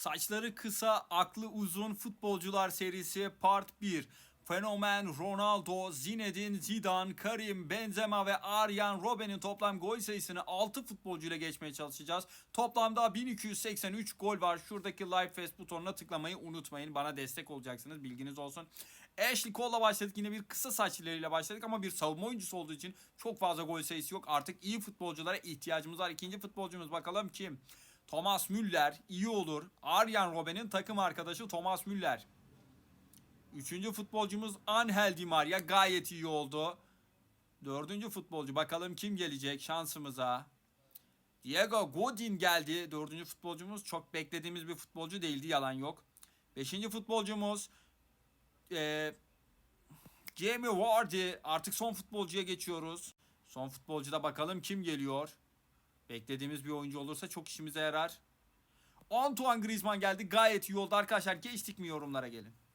Saçları kısa, aklı uzun futbolcular serisi Part 1. Fenomen Ronaldo, Zinedine Zidane, Karim Benzema ve Arjen Robben'in toplam gol sayısını 6 futbolcuyla geçmeye çalışacağız. Toplamda 1283 gol var. Şuradaki Live Fest butonuna tıklamayı unutmayın. Bana destek olacaksınız. Bilginiz olsun. Ashley Cole'la başladık. Yine bir kısa saçlarıyla başladık ama bir savunma oyuncusu olduğu için çok fazla gol sayısı yok. Artık iyi futbolculara ihtiyacımız var. İkinci futbolcumuz bakalım kim? Thomas Müller iyi olur. Arjen Robben'in takım arkadaşı Thomas Müller. Üçüncü futbolcumuz Angel Di Maria gayet iyi oldu. Dördüncü futbolcu bakalım kim gelecek şansımıza. Diego Godin geldi. Dördüncü futbolcumuz çok beklediğimiz bir futbolcu değildi yalan yok. Beşinci futbolcumuz eee Jamie Vardy. Artık son futbolcuya geçiyoruz. Son futbolcuda bakalım kim geliyor. Beklediğimiz bir oyuncu olursa çok işimize yarar. Antoine Griezmann geldi. Gayet iyi oldu arkadaşlar. Geçtik mi yorumlara gelin.